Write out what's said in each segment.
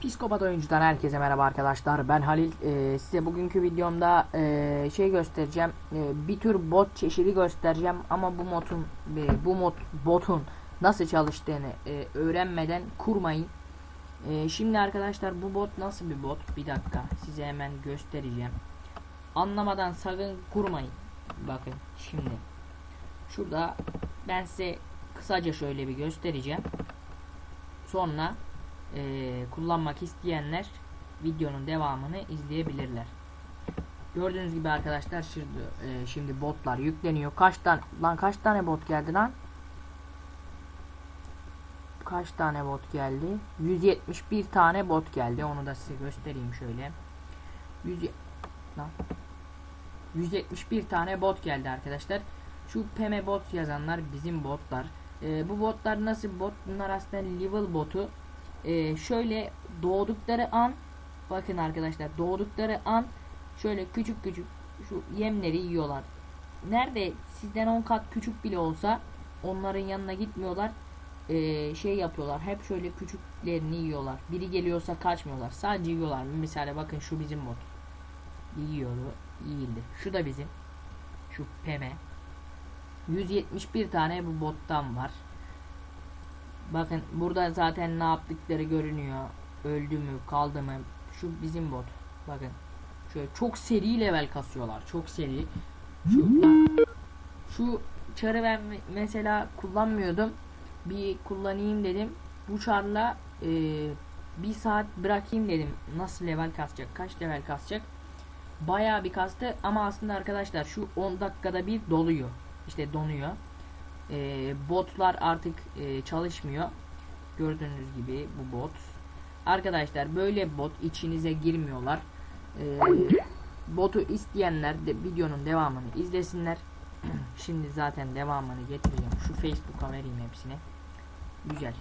Psikopat oyuncudan herkese merhaba arkadaşlar. Ben Halil. Ee, size bugünkü videomda ee, şey göstereceğim. Ee, bir tür bot çeşidi göstereceğim ama bu modun e, bu mod botun nasıl çalıştığını e, öğrenmeden kurmayın. E, şimdi arkadaşlar bu bot nasıl bir bot? Bir dakika size hemen göstereceğim. Anlamadan sakın kurmayın. Bakın şimdi. Şurada ben size kısaca şöyle bir göstereceğim. Sonra e, kullanmak isteyenler videonun devamını izleyebilirler. Gördüğünüz gibi arkadaşlar şimdi, e, şimdi botlar yükleniyor. Kaç tane lan kaç tane bot geldi lan? Kaç tane bot geldi? 171 tane bot geldi. Onu da size göstereyim şöyle. 100 lan 171 tane bot geldi arkadaşlar. Şu peme bot yazanlar bizim botlar. E, bu botlar nasıl bot? Bunlar aslında level botu. E, şöyle doğdukları an bakın arkadaşlar doğdukları an şöyle küçük küçük şu yemleri yiyorlar. Nerede sizden 10 kat küçük bile olsa onların yanına gitmiyorlar. E, şey yapıyorlar. Hep şöyle küçüklerini yiyorlar. Biri geliyorsa kaçmıyorlar. Sadece yiyorlar. Misale bakın şu bizim bot. Yiyordu. Yiyildi. Şu da bizim. Şu peme. 171 tane bu bottan var. Bakın burada zaten ne yaptıkları görünüyor. Öldü mü, kaldı mı? Şu bizim bot. Bakın. Şöyle çok seri level kasıyorlar. Çok seri. Şu, şu çarı ben mesela kullanmıyordum. Bir kullanayım dedim. Bu çarla e, bir saat bırakayım dedim. Nasıl level kasacak? Kaç level kasacak? Bayağı bir kastı ama aslında arkadaşlar şu 10 dakikada bir doluyor. İşte donuyor. E, botlar artık e, çalışmıyor. Gördüğünüz gibi bu bot. Arkadaşlar böyle bot içinize girmiyorlar. E, botu isteyenler de videonun devamını izlesinler. Şimdi zaten devamını getireceğim. Şu Facebook'a vereyim hepsini. Güzel.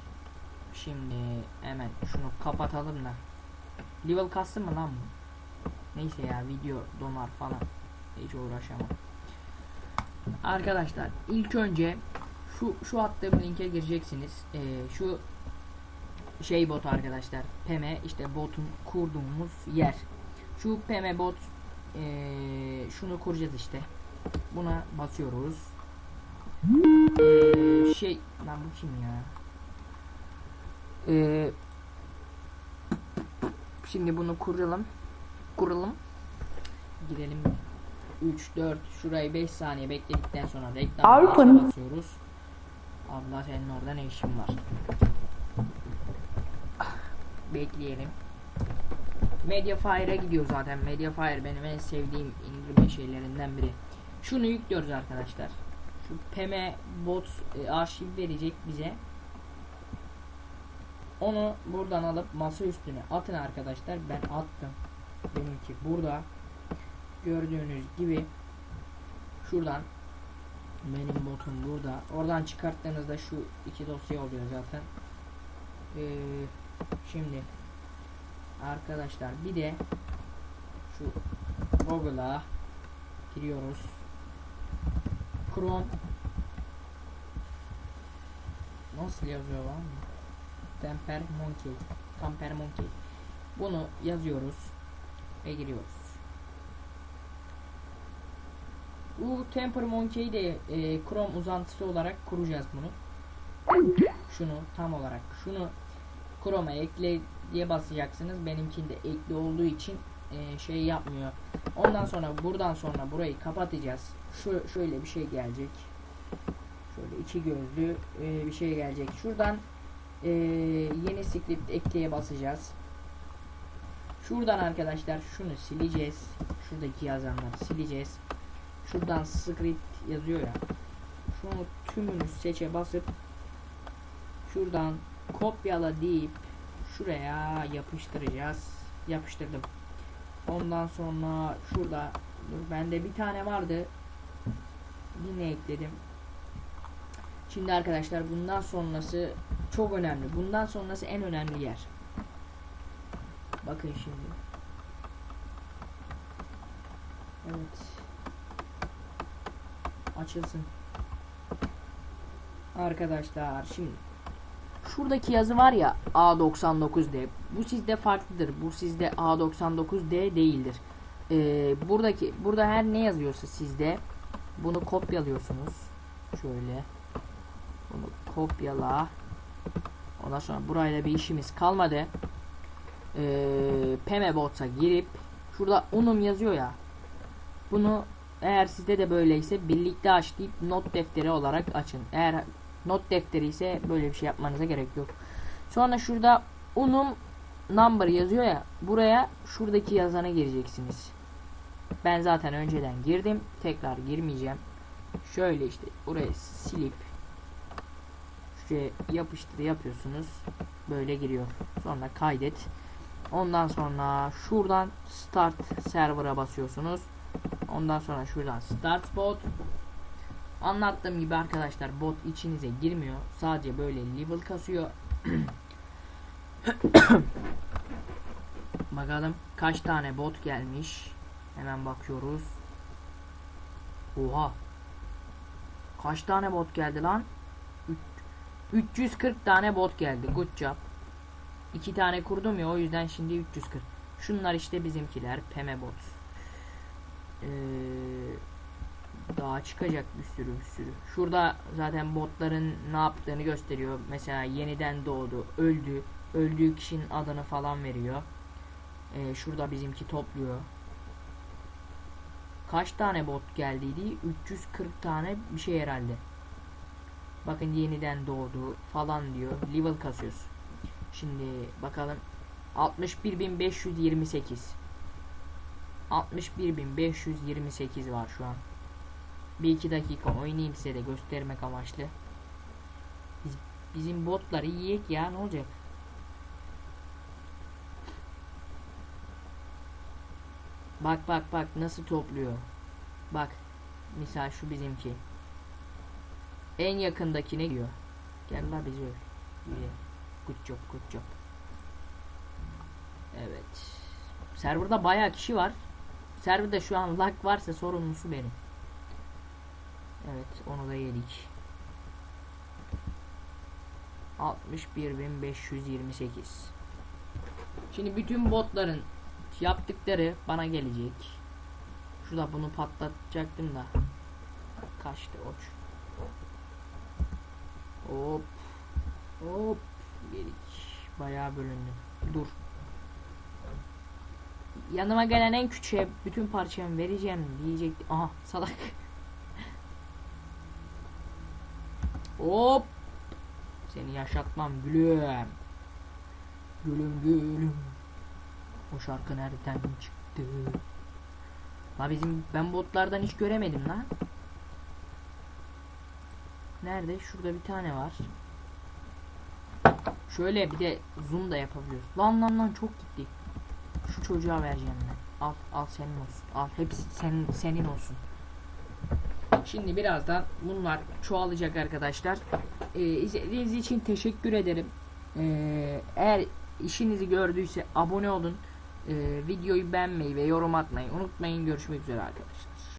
Şimdi hemen şunu kapatalım da. Level kastı mı lan bu? Neyse ya video donar falan. Hiç uğraşamam. Arkadaşlar ilk önce şu şu attığım linke gireceksiniz. Ee, şu şey bot arkadaşlar. Peme işte botun kurduğumuz yer. Şu Peme bot ee, şunu kuracağız işte. Buna basıyoruz. Ee, şey lan bu kim ya? Ee, şimdi bunu kuralım. Kuralım. Girelim 3 4 şurayı 5 saniye bekledikten sonra reklam basıyoruz. Abla senin orada ne işin var? Bekleyelim. Mediafire'a gidiyor zaten. Mediafire benim en sevdiğim indirme şeylerinden biri. Şunu yüklüyoruz arkadaşlar. Şu Peme bot e, arşiv verecek bize. Onu buradan alıp masa üstüne atın arkadaşlar. Ben attım. Benimki burada gördüğünüz gibi şuradan benim botum burada. Oradan çıkarttığınızda şu iki dosya oluyor zaten. Ee, şimdi arkadaşlar bir de şu Google'a giriyoruz. Chrome nasıl yazıyor lan? Temper Monkey. Temper Monkey. Bunu yazıyoruz ve giriyoruz. Bu Temper Monkey'i de e, Chrome uzantısı olarak kuracağız bunu. Şunu tam olarak şunu Chrome'a ekle diye basacaksınız. Benimkinde ekli olduğu için e, şey yapmıyor. Ondan sonra buradan sonra burayı kapatacağız. Şu şöyle bir şey gelecek. Şöyle iki gözlü e, bir şey gelecek. Şuradan e, yeni script ekleye basacağız. Şuradan arkadaşlar şunu sileceğiz. Şuradaki yazanları sileceğiz. Şuradan script yazıyor ya. Şunu tümünü seçe basıp şuradan kopyala deyip şuraya yapıştıracağız. Yapıştırdım. Ondan sonra şurada dur bende bir tane vardı. Yine ekledim. Şimdi arkadaşlar bundan sonrası çok önemli. Bundan sonrası en önemli yer. Bakın şimdi. Evet. Açılsın. Arkadaşlar şimdi Şuradaki yazı var ya A99D. Bu sizde farklıdır. Bu sizde A99D değildir. Ee, buradaki burada her ne yazıyorsa sizde bunu kopyalıyorsunuz. Şöyle. Bunu kopyala. Ondan sonra burayla bir işimiz kalmadı. Ee, Pemebots'a girip şurada unum yazıyor ya. Bunu eğer sizde de böyleyse birlikte aç deyip not defteri olarak açın. Eğer not defteri ise böyle bir şey yapmanıza gerek yok. Sonra şurada unum number yazıyor ya. Buraya şuradaki yazana gireceksiniz. Ben zaten önceden girdim. Tekrar girmeyeceğim. Şöyle işte buraya silip şuraya yapıştır yapıyorsunuz. Böyle giriyor. Sonra kaydet. Ondan sonra şuradan start server'a basıyorsunuz. Ondan sonra şuradan start bot. Anlattığım gibi arkadaşlar bot içinize girmiyor. Sadece böyle level kasıyor. Bakalım kaç tane bot gelmiş. Hemen bakıyoruz. Oha. Kaç tane bot geldi lan? Üç- 340 tane bot geldi. Good job. İki tane kurdum ya o yüzden şimdi 340. Şunlar işte bizimkiler. Peme bot. Ee, daha çıkacak bir sürü bir sürü. Şurada zaten botların ne yaptığını gösteriyor. Mesela yeniden doğdu, öldü. Öldüğü kişinin adını falan veriyor. Ee, şurada bizimki topluyor. Kaç tane bot geldiydi? 340 tane bir şey herhalde. Bakın yeniden doğdu falan diyor. Level kasıyoruz. Şimdi bakalım. 61.528 61.528 var şu an. Bir iki dakika oynayayım size de göstermek amaçlı. Biz, bizim botları yiyek ya ne olacak? Bak bak bak nasıl topluyor. Bak. Misal şu bizimki. En yakındaki ne diyor? Gel la bizi öl. Good job good job. Evet. Serverda bayağı kişi var. Serverda şu an lag varsa sorumlusu benim. Evet onu da yedik. 61.528 Şimdi bütün botların yaptıkları bana gelecek. Şurada bunu patlatacaktım da. Kaçtı oç. Hop. Hop. Yedik. Bayağı bölündüm. Dur. Yanıma gelen en küçüğe bütün parçamı vereceğim diyecek. Aha salak. Hop. Seni yaşatmam gülüm. Gülüm gülüm. O şarkı nereden çıktı? La bizim ben botlardan hiç göremedim lan. Nerede? Şurada bir tane var. Şöyle bir de zoom da yapabiliyoruz. Lan lan lan çok gitti. Çocuğa vereceğim ben. Al al senin olsun. Al hepsi senin senin olsun. Şimdi birazdan bunlar çoğalacak arkadaşlar. Ee, izlediğiniz için teşekkür ederim. Ee, eğer işinizi gördüyse abone olun. Ee, videoyu beğenmeyi ve yorum atmayı unutmayın. Görüşmek üzere arkadaşlar.